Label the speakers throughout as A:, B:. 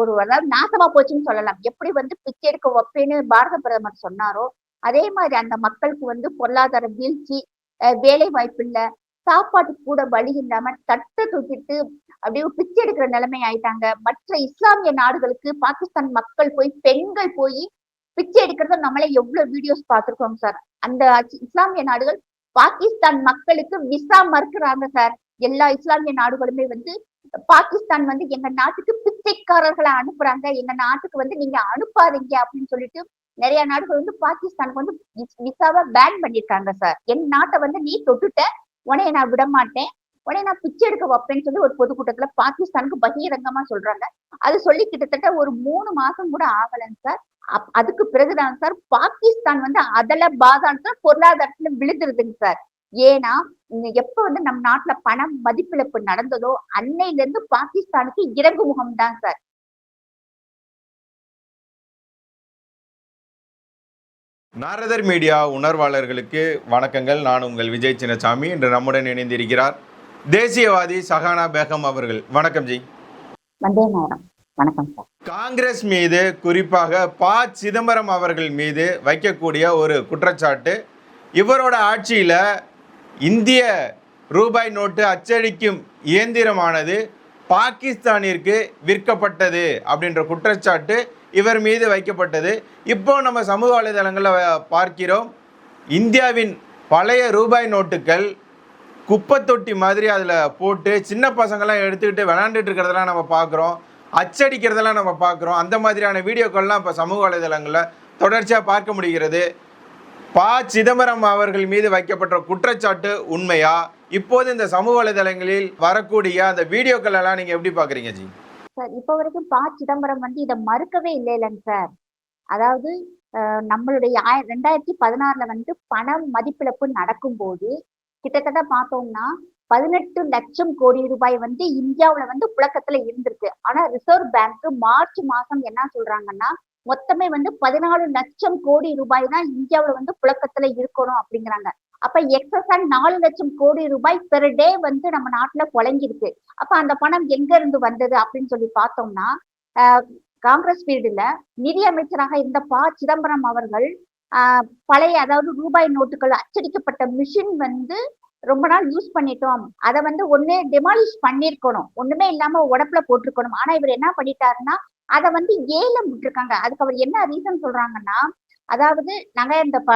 A: ஒரு அதாவது நாசமா போச்சுன்னு சொல்லலாம். எப்படி வந்து பிச்சை எடுக்க வைப்பேன்னு பாரத பிரதமர் சொன்னாரோ அதே மாதிரி அந்த மக்களுக்கு வந்து பொருளாதார வீழ்ச்சி வேலை வாய்ப்பு இல்லை சாப்பாட்டு கூட வழி இல்லாம தட்டை தூக்கிட்டு அப்படியே பிச்சை எடுக்கிற நிலைமை ஆயிட்டாங்க. மற்ற இஸ்லாமிய நாடுகளுக்கு பாகிஸ்தான் மக்கள் போய் பெண்கள் போய் பிச்சை எடுக்கிறத நம்மளே எவ்வளவு வீடியோஸ் பார்த்துருக்கோம் சார் அந்த இஸ்லாமிய நாடுகள் பாகிஸ்தான் மக்களுக்கு விசா மறுக்கிறாங்க சார் எல்லா இஸ்லாமிய நாடுகளுமே வந்து பாகிஸ்தான் வந்து எங்க நாட்டுக்கு பிச்சைக்காரர்களை அனுப்புறாங்க. எங்க நாட்டுக்கு வந்து நீங்க அனுப்பாதீங்க அப்படின்னு சொல்லிட்டு நிறைய நாடுகள் வந்து பாகிஸ்தானுக்கு வந்து விசாவை பேன் பண்ணிருக்காங்க சார் என் நாட்டை வந்து நீ தொட்டுட்ட உனைய நான் விட மாட்டேன் உடனே நான் பிச்சை எடுக்க வைப்பேன்னு சொல்லி ஒரு பொதுக்கூட்டத்துல பாகிஸ்தானுக்கு பகிரங்கமா சொல்றாங்க. அது சொல்லி கிட்டத்தட்ட ஒரு மூணு மாசம் கூட ஆகலன்னு சார் அதுக்கு பிறகுதான் சார் பாகிஸ்தான் வந்து அதல சார் பொருளாதாரத்துல விழுந்துருதுங்க சார் ஏன்னா எப்ப வந்து நம் நாட்டுல பணம் மதிப்பிழப்பு நடந்ததோ அன்னையில இருந்து பாகிஸ்தானுக்கு இறங்கு முகம் தான் சார்.
B: நாரதர் மீடியா உணர்வாளர்களுக்கு வணக்கங்கள். நான் உங்கள் விஜய் சின்னசாமி. இன்று நம்முடன் இணைந்திருக்கிறார் தேசியவாதி சஹானா பேகம் அவர்கள். வணக்கம் ஜி.
A: வணக்கம்
B: காங்கிரஸ் மீது குறிப்பாக ப. சிதம்பரம் அவர்கள் மீது வைக்கக்கூடிய ஒரு குற்றச்சாட்டு இவரோட ஆட்சியில் இந்திய ரூபாய் நோட்டு அச்சடிக்கும் இயந்திரமானது பாகிஸ்தானிற்கு விற்கப்பட்டது அப்படின்ற குற்றச்சாட்டு இவர் மீது வைக்கப்பட்டது. இப்போ நம்ம சமூக வலைதளங்களில் பார்க்கிறோம். இந்தியாவின் பழைய ரூபாய் நோட்டுகள் குப்பை தொட்டி மாதிரி அதில் போட்டு சின்ன பசங்கள்லாம் எடுத்துக்கிட்டு விளாண்டுட்டு இருக்கிறதெல்லாம் நம்ம பார்க்குறோம். அச்சடிக்கிறதெல்லாம் நம்ம பார்க்குறோம். அந்த மாதிரியான வீடியோக்கள்லாம் இப்போ சமூக வலைதளங்களில் தொடர்ச்சியாக பார்க்க முடிகிறது. ப சிதம்பரம் அவர்கள் மீது வைக்கப்பட்ட குற்றச்சாட்டு உண்மையா? இப்போது இந்த சமூக வலைதளங்களில் வரக்கூடிய அந்த வீடியோக்கள் எல்லாம் நீங்க எப்படி பாக்குறீங்க ஜி?
A: சார் இப்ப வரைக்கும் ப சிதம்பரம் வந்து இதை மறுக்கவே இல்லை இல்லைங்க சார். அதாவது நம்மளுடைய ரெண்டாயிரத்தி பதினாறுல வந்து பணம் மதிப்பிழப்பு நடக்கும்போது கிட்டத்தட்ட பார்த்தோம்னா பதினெட்டு லட்சம் கோடி ரூபாய் வந்து இந்தியாவுல வந்து புழக்கத்துல இருந்திருக்கு. ஆனா ரிசர்வ் பேங்க் மார்ச் மாசம் என்ன சொல்றாங்கன்னா மொத்தமே வந்து பதினாலு லட்சம் கோடி ரூபாய் தான் இந்தியாவில் வந்து புழக்கத்துல இருக்கணும் அப்படிங்கிறாங்க. அப்ப எக்ஸஸா நாலு லட்சம் கோடி ரூபாய் பெர் டே வந்து நம்ம நாட்டுல குழங்கிருக்கு அப்ப அந்த பணம் எங்க இருந்து வந்தது அப்படின்னு சொல்லி பார்த்தோம்னா காங்கிரஸ் பீரியட்ல நிதி அமைச்சராக இருந்த ப. சிதம்பரம் அவர்கள் பழைய அதாவது ரூபாய் நோட்டுகள் அச்சடிக்கப்பட்ட மிஷின் வந்து ரொம்ப நாள் யூஸ் பண்ணிட்டோம். அதை வந்து ஒண்ணு டெமாலிஷ் பண்ணிருக்கணும். ஒண்ணுமே இல்லாம உடப்புல போட்டிருக்கணும். ஆனா இவர் என்ன பண்ணிட்டாருன்னா அதை வந்து ஏலம் விட்டுருக்காங்க. அதுக்கு அவர் என்ன ரீசன் சொல்றாங்கன்னா அதாவது நாங்க இந்த ப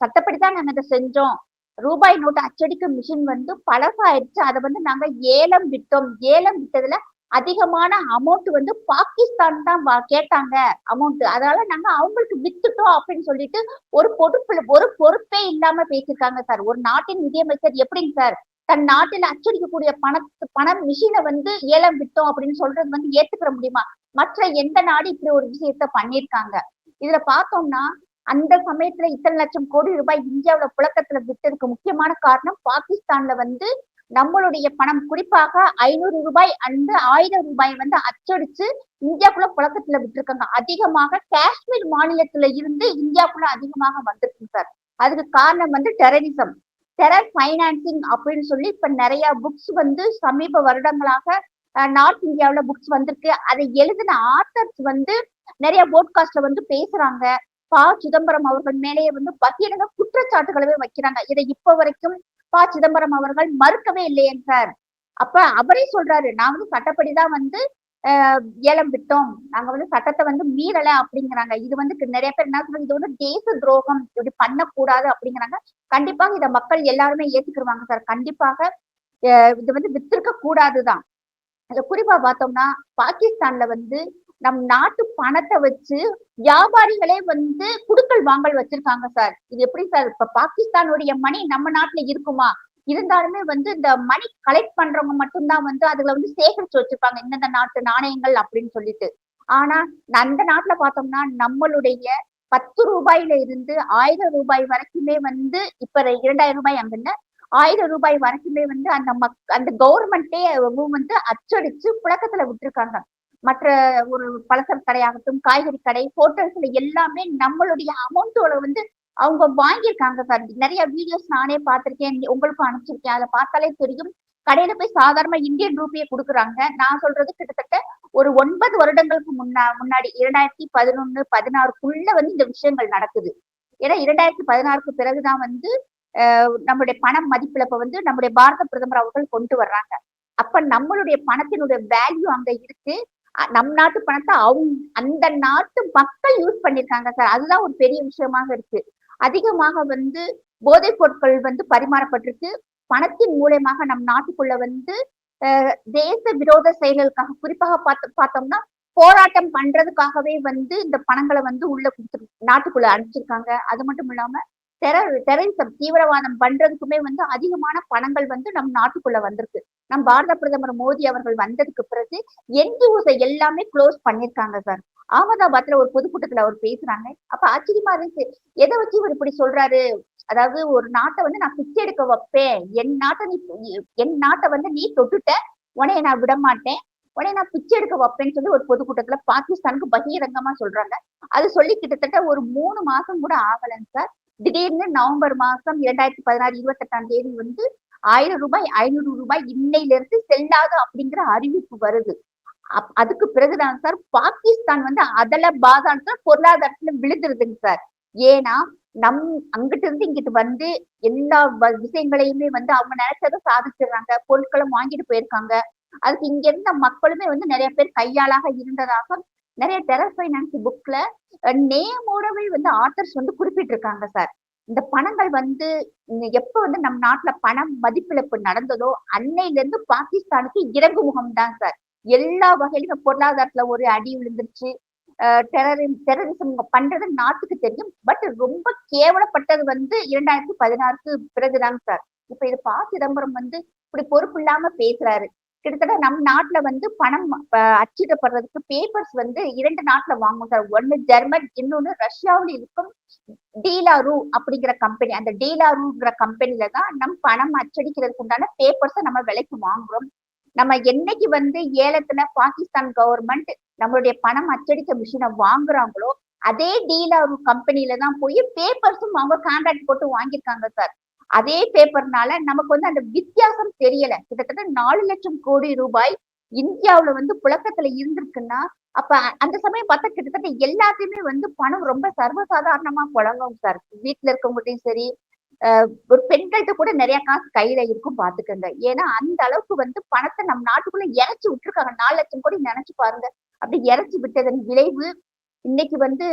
A: சட்டப்படிதான் நாங்க இதை செஞ்சோம். ரூபாய் நோட்டு அச்சடிக்கும் மிஷின் வந்து பழசாயிடுச்சு. அதை வந்து நாங்க ஏலம் விட்டோம். ஏலம் விட்டதுல அதிகமான அமௌண்ட் வந்து பாகிஸ்தான் தான் கேட்டாங்க அமௌண்ட் அதனால நாங்க அவங்களுக்கு வித்துட்டோம் அப்படின்னு சொல்லிட்டு ஒரு பொறுப்பு ஒரு பொறுப்பே இல்லாம பேசியிருக்காங்க சார். ஒரு நாட்டின் நிதியமைச்சர் எப்படிங்க சார் தன் நாட்டில் அச்சடிக்கக்கூடிய பணத்து பணம் மிஷினை வந்து ஏலம் விட்டோம் அப்படின்னு சொல்றது வந்து ஏத்துக்கிற முடியுமா? மற்ற எந்த நாடு இப்படி ஒரு விஷயத்த பண்ணிருக்காங்க இதுல பார்த்தோம்னா அந்த சமயத்துல இத்தனை லட்சம் கோடி ரூபாய் இந்தியாவில புழக்கத்துல விட்டதுக்கு முக்கியமான காரணம் பாகிஸ்தான்ல வந்து நம்மளுடைய பணம். குறிப்பாக ஐநூறு ரூபாய் அந்த ஆயிரம் ரூபாய் வந்து அச்சடிச்சு இந்தியாக்குள்ள புழக்கத்துல விட்டுருக்காங்க. அதிகமாக காஷ்மீர் மாநிலத்துல இருந்து இந்தியாக்குள்ள அதிகமாக வந்திருக்கு சார். அதுக்கு காரணம் வந்து டெரரிசம் டெரர் பைனான்சிங் அப்படின்னு சொல்லி இப்ப நிறைய புக்ஸ் வந்து சமீப வருடங்களாக நார்த் இந்தியாவில புக்ஸ் வந்திருக்கு. அதை எழுதின ஆத்தர்ஸ் வந்து நிறைய போட்காஸ்ட்ல வந்து பேசுறாங்க. ப. சிதம்பரம் அவர்கள் மேலேயே வந்து பகிரங்க குற்றச்சாட்டுகளவே வைக்கிறாங்க. இதை இப்ப வரைக்கும் ப. சிதம்பரம் அவர்கள் மறுக்கவே இல்லையே சார் அப்ப அவரே சொல்றாரு நான் வந்து சட்டப்படிதான் வந்து ஏலம் விட்டோம். நாங்க வந்து சட்டத்தை வந்து மீறல அப்படிங்கிறாங்க. இது வந்து நிறைய பேர் என்ன சொல்றாங்க இது வந்து தேச துரோகம். இப்படி பண்ணக்கூடாது அப்படிங்கிறாங்க. கண்டிப்பாக இதை மக்கள் எல்லாருமே ஏத்துக்கிடுவாங்க சார். கண்டிப்பாக இது வந்து வித்திருக்க கூடாதுதான் அதை குறிப்பா பார்த்தோம்னா பாகிஸ்தான்ல வந்து நம் நாட்டு பணத்தை வச்சு வியாபாரிகளே வந்து குடுக்கல் வாங்கல் வச்சிருக்காங்க சார். இது எப்படி சார்? இப்ப பாகிஸ்தானுடைய மணி நம்ம நாட்டுல இருக்குமா? இருந்தாலுமே வந்து இந்த மணி கலெக்ட் பண்றவங்க மட்டும்தான் வந்து அதுல வந்து சேகரிச்சு வச்சிருப்பாங்க. இந்தந்த நாட்டு நாணயங்கள் அப்படின்னு சொல்லிட்டு. ஆனா அந்த நாட்டுல பார்த்தோம்னா நம்மளுடைய பத்து ரூபாயில இருந்து ஆயிரம் ரூபாய் வரைக்குமே வந்து இப்ப இரண்டாயிரம் ரூபாய் அங்கன்னு ஆயிரம் ரூபாய் வரைக்குமே வந்து அந்த மக் அந்த கவர்மெண்டே வந்து அச்சடிச்சு புழக்கத்துல விட்டுருக்காங்க. மற்ற ஒரு பழசர் கடையாகட்டும் காய்கறி கடை ஹோட்டல்ஸ்ல எல்லாமே நம்மளுடைய அமௌண்ட்டோட வந்து அவங்க வாங்கியிருக்காங்க சார் நிறைய வீடியோஸ் நானே பார்த்திருக்கேன். உங்களுக்கும் அனுப்பிச்சிருக்கேன். அதை பார்த்தாலே தெரியும். கடையில போய் சாதாரண இந்தியன் ரூபியை கொடுக்குறாங்க. நான் சொல்றது கிட்டத்தட்ட ஒரு ஒன்பது வருடங்களுக்கு முன்னா முன்னாடி இரண்டாயிரத்தி பதினொன்னு பதினாறுக்குள்ள வந்து இந்த விஷயங்கள் நடக்குது. ஏன்னா இரண்டாயிரத்தி பதினாறுக்கு பிறகுதான் வந்து நம்மளுடைய பணம் மதிப்பிழப்பை வந்து நம்முடைய பாரத பிரதமர் அவர்கள் கொண்டு வர்றாங்க. அப்ப நம்மளுடைய பணத்தினுடைய வேல்யூ அங்க இருக்கு. அ- நம் நாட்டு பணத்தை அவங்க அந்த நாட்டு மக்கள் யூஸ் பண்ணிருக்காங்க சார். அதுதான் ஒரு பெரிய விஷயமாக இருக்கு. அதிகமாக வந்து போதைப் பொருட்கள் வந்து பரிமாறப்பட்டிருக்கு. பணத்தின் மூலயமாக நம் நாட்டுக்குள்ள வந்து தேச விரோத செயல்களுக்காக குறிப்பாக பார்த்து பார்த்தோம்னா போராட்டம் பண்றதுக்காகவே வந்து இந்த பணங்களை வந்து உள்ள கொடுத்து நாட்டுக்குள்ள அனுப்பிச்சிருக்காங்க. அது மட்டும் இல்லாம டெரர் டெரரிசம் தீவிரவாதம் பண்றதுக்குமே வந்து அதிகமான பணங்கள் வந்து நம் நாட்டுக்குள்ள வந்திருக்கு. நம் பாரத பிரதமர் மோடி அவர்கள் வந்ததுக்கு பிறகு என்ஜிஓஸை எல்லாமே க்ளோஸ் பண்ணிருக்காங்க சார். அகமதாபாத்ல ஒரு பொதுக்கூட்டத்துல அவர் பேசுறாங்க. அப்ப ஆச்சரியமா இருக்கு எதை வச்சு இவர் இப்படி சொல்றாரு? அதாவது ஒரு நாட்டை வந்து நான் பிச்சை எடுக்க வைப்பேன். என் நாட்டை நீ என் நாட்டை வந்து நீ தொட்டுட்ட. உனைய நான் விட மாட்டேன். உடனே நான் பிச்சை எடுக்க வைப்பேன்னு சொல்லி ஒரு பொதுக்கூட்டத்துல பாகிஸ்தானுக்கு பகிரங்கமா சொல்றாங்க. அது சொல்லி கிட்டத்தட்ட ஒரு மூணு மாசம் கூட ஆகலைங்க சார். திடீர்னு நவம்பர் மாசம் இரண்டாயிரத்தி பதினாறு இருபத்தெட்டாம் தேதி வந்து ஆயிரம் ரூபாய் ஐநூறு ரூபாய் இன்னையில இருந்து செல்லாது அப்படிங்கிற அறிவிப்பு வருது. அப்- அதுக்கு பிறகுதான் சார் பாகிஸ்தான் வந்து அதல பாதான்னு பொருளாதாரத்துல விழுந்துருதுங்க சார். ஏன்னா நம் அங்கிட்ட இருந்து இங்கிட்டு வந்து எல்லா வ- விஷயங்களையுமே வந்து அவங்க நினைச்சதை சாதிச்சிடுறாங்க பொருட்களும் வாங்கிட்டு போயிருக்காங்க. அதுக்கு இங்க இருந்த மக்களுமே வந்து நிறைய பேர் கையாளாக இருந்ததாக நிறைய டெரர் ஃபைனான்ஸ் புக்ல நேமோடவே வந்து ஆத்தர்ஸ் வந்து குறிப்பிட்டிருக்காங்க சார் இந்த பணங்கள் வந்து எப்ப வந்து நம் நாட்டுல பணம் மதிப்பிழப்பு நடந்ததோ அன்னையில இருந்து பாகிஸ்தானுக்கு இறங்கு முகம் தான் சார் எல்லா வகையிலுமே பொருளாதாரத்துல ஒரு அடி விழுந்துருச்சு. டெரரி டெரரிசம் பண்றது நாட்டுக்கு தெரியும். பட் ரொம்ப கேவலப்பட்டது வந்து இரண்டாயிரத்தி பதினாறுக்கு பிறகுதாங்க சார் இப்ப இது ப சிதம்பரம் வந்து இப்படி பொறுப்பு இல்லாம பேசுறாரு. கிட்டத்தட்ட நம் நாட்டுல வந்து பணம் அச்சிடப்படுறதுக்கு பேப்பர்ஸ் வந்து இரண்டு நாட்டுல வாங்குவோம் சார். ஒன்னு ஜெர்மன் இன்னொன்னு ரஷ்யாவில் இருக்கும் டீலாரு அப்படிங்கிற கம்பெனி அந்த டீலாருங்கிற கம்பெனில தான் நம் பணம் அச்சடிக்கிறதுக்கு உண்டான பேப்பர்ஸை நம்ம விலைக்கு வாங்குறோம். நம்ம என்னைக்கு வந்து ஏலத்துல பாகிஸ்தான் கவர்மெண்ட் நம்மளுடைய பணம் அச்சடிக்க மிஷினை வாங்குறாங்களோ அதே டீலாரு கம்பெனில தான் போய் பேப்பர்ஸும் அவங்க கான்ட்ராக்ட் போட்டு வாங்கியிருக்காங்க சார். அதே பேப்பர்னால நமக்கு வந்து அந்த வித்தியாசம் தெரியல. கிட்டத்தட்ட நாலு லட்சம் கோடி ரூபாய் இந்தியாவுல வந்து புழக்கத்துல இருந்திருக்குன்னா அப்ப அந்த சமயம் பார்த்தா கிட்டத்தட்ட எல்லாத்தையுமே வந்து பணம் ரொம்ப சர்வசாதாரணமா புழங்கும் சார். வீட்டுல இருக்கவங்ககிட்டயும் சரி ஒரு பெண்கள்கிட்ட கூட நிறைய காசு கையில இருக்கும் பாத்துக்கோங்க ஏன்னா அந்த அளவுக்கு வந்து பணத்தை நம்ம நாட்டுக்குள்ள இறைச்சி விட்டுருக்காங்க. நாலு லட்சம் கோடி நினைச்சு பாருங்க. அப்படி இறைச்சி விட்டதன் விளைவு இன்னைக்கு வந்து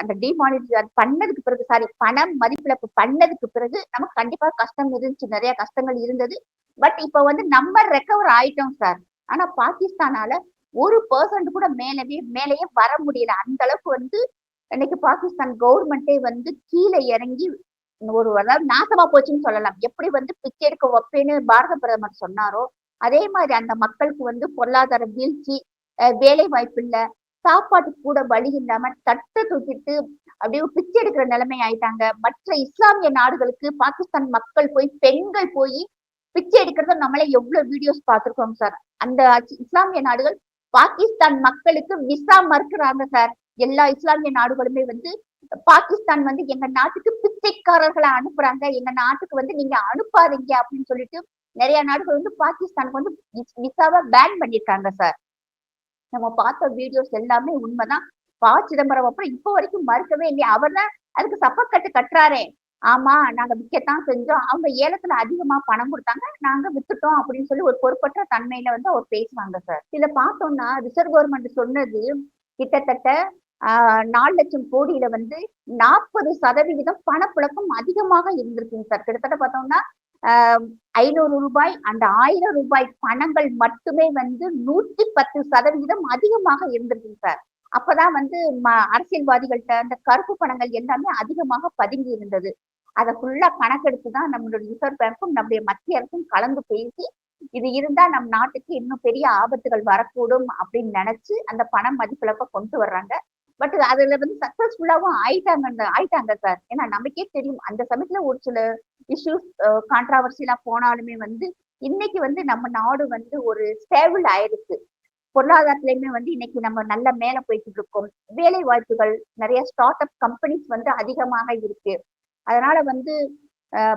A: அந்த டிமானிட்டர் பண்ணதுக்கு பிறகு சாரி பணம் மதிப்பிழப்பு பண்ணதுக்கு பிறகு நமக்கு கண்டிப்பா கஷ்டம் இருந்துச்சு. நிறைய கஷ்டங்கள் இருந்தது. பட் இப்ப வந்து நம்ம ரெக்கவர் ஆயிட்டோம் சார் ஆனா பாகிஸ்தானால ஒரு பர்சன்ட் கூட மேலவே மேலேயே வர முடியல. அந்த அளவுக்கு வந்து இன்னைக்கு பாகிஸ்தான் கவர்மெண்டே வந்து கீழே இறங்கி ஒரு அதாவது நாசமா போச்சுன்னு சொல்லலாம். எப்படி வந்து பிச்சை எடுக்க வைப்பேன்னு பாரத பிரதமர் சொன்னாரோ அதே மாதிரி அந்த மக்களுக்கு வந்து பொருளாதார வீழ்ச்சி வேலை வாய்ப்பு இல்லை சாப்பாட்டுக்கு கூட வழி இல்லாம தட்டை தூக்கிட்டு அப்படியே பிச்சை எடுக்கிற நிலைமை ஆயிட்டாங்க மற்ற இஸ்லாமிய நாடுகளுக்கு பாகிஸ்தான் மக்கள் போய் பெண்கள் போய் பிச்சை எடுக்கிறத நம்மளே எவ்வளவு வீடியோஸ் பார்த்திருக்கோம் சார் அந்த இஸ்லாமிய நாடுகள் பாகிஸ்தான் மக்களுக்கு விசா மறுக்கிறாங்க சார் எல்லா இஸ்லாமிய நாடுகளுமே வந்து பாகிஸ்தான் வந்து எங்க நாட்டுக்கு பிச்சைக்காரர்களை அனுப்புறாங்க. எங்க நாட்டுக்கு வந்து நீங்க அனுப்பாதீங்க அப்படின்னு சொல்லிட்டு நிறைய நாடுகள் வந்து பாகிஸ்தானுக்கு வந்து விசாவை பேன் பண்ணிருக்காங்க சார் நம்ம பார்த்த வீடியோஸ் எல்லாமே உண்மைதான். ப சிதம்பரம் அப்புறம் இப்போ வரைக்கும் மறுக்கவே இல்லையா. அவர் தான் அதுக்கு சப்பக்கட்டு கட்டுறாரே. ஆமா நாங்க விற்கத்தான் செஞ்சோம். அவங்க ஏலத்துல அதிகமா பணம் கொடுத்தாங்க. நாங்க வித்துட்டோம் அப்படின்னு சொல்லி ஒரு பொறுப்பற்ற தன்மையில வந்து அவர் பேசுவாங்க சார் இதுல பார்த்தோம்னா ரிசர்வ் கவர்மெண்ட் சொன்னது கிட்டத்தட்ட ஆஹ் நாலு லட்சம் கோடியில வந்து நாற்பது சதவிகிதம் பணப்புழக்கம் அதிகமாக இருந்திருக்குங்க சார் கிட்டத்தட்ட பார்த்தோம்னா ஐநூறு ரூபாய் அந்த ஆயிரம் ரூபாய் பணங்கள் மட்டுமே வந்து நூத்தி பத்து சதவிகிதம் அதிகமாக இருந்திருக்கு சார் அப்பதான் வந்து ம- அந்த கருப்பு பணங்கள் எல்லாமே அதிகமாக பதுங்கி இருந்தது. அதை ஃபுல்லா கணக்கெடுத்து தான் நம்மளுடைய ரிசர்வ் பேங்க்கும் நம்முடைய மத்திய அரசும் கலந்து பேசி இது இருந்தா நம் நாட்டுக்கு இன்னும் பெரிய ஆபத்துகள் வரக்கூடும் அப்படின்னு நினைச்சு அந்த பண மதிப்பிழப்ப கொண்டு வர்றாங்க. பட் அதுல வந்து சக்சஸ்ஃபுல்லாவும் ஆயிட்டாங்க ஆயிட்டாங்க சார். ஏன்னா நமக்கே தெரியும். அந்த சமயத்துல ஒரு சில இஷ்யூஸ் கான்ட்ராவர்சிலாம் போனாலுமே வந்து இன்னைக்கு வந்து நம்ம நாடு வந்து ஒரு ஸ்டேபிள் ஆயிருக்கு. பொருளாதாரத்திலயுமே வந்து இன்னைக்கு நம்ம நல்ல மேல போயிட்டு இருக்கோம். வேலை வாய்ப்புகள் நிறைய ஸ்டார்ட் அப் கம்பெனிஸ் வந்து அதிகமாக இருக்கு. அதனால வந்து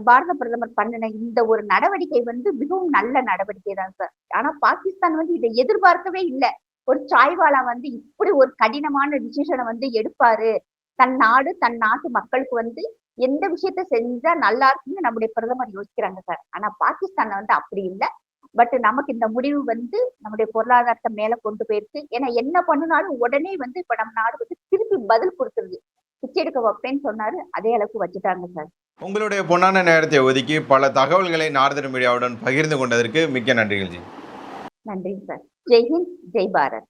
A: பாரத பிரதமர் பண்ணின இந்த ஒரு நடவடிக்கை வந்து மிகவும் நல்ல நடவடிக்கை தான் சார். ஆனா பாகிஸ்தான் வந்து இதை எதிர்பார்க்கவே இல்லை. ஒரு சாய்வாலா வந்து இப்படி ஒரு கடினமான டிசிஷனை வந்து எடுப்பாரு. தன் நாடு தன் நாட்டு மக்களுக்கு வந்து எந்த விஷயத்த செஞ்சா நல்லா இருக்குன்னு நம்முடைய பிரதமர் யோசிக்கிறாங்க சார். ஆனா பாகிஸ்தான்ல வந்து அப்படி இல்லை. பட் நமக்கு இந்த முடிவு வந்து நம்முடைய பொருளாதாரத்தை மேல கொண்டு போயிருக்கு. ஏன்னா என்ன பண்ணினாலும் உடனே வந்து இப்ப நம்ம நாடு வந்து திருப்பி பதில் கொடுத்துருது. பிச்சை எடுக்க வைப்பேன்னு சொன்னாரு. அதே அளவுக்கு வச்சுட்டாங்க சார்.
B: உங்களுடைய பொன்னான நேரத்தை ஒதுக்கி பல தகவல்களை நாரதன் மீடியாவுடன் பகிர்ந்து கொண்டதற்கு மிக்க நன்றிகள் ஜி.
A: நன்றி சார். ஜெய் ஹிந்த் ஜெய் பாரத்.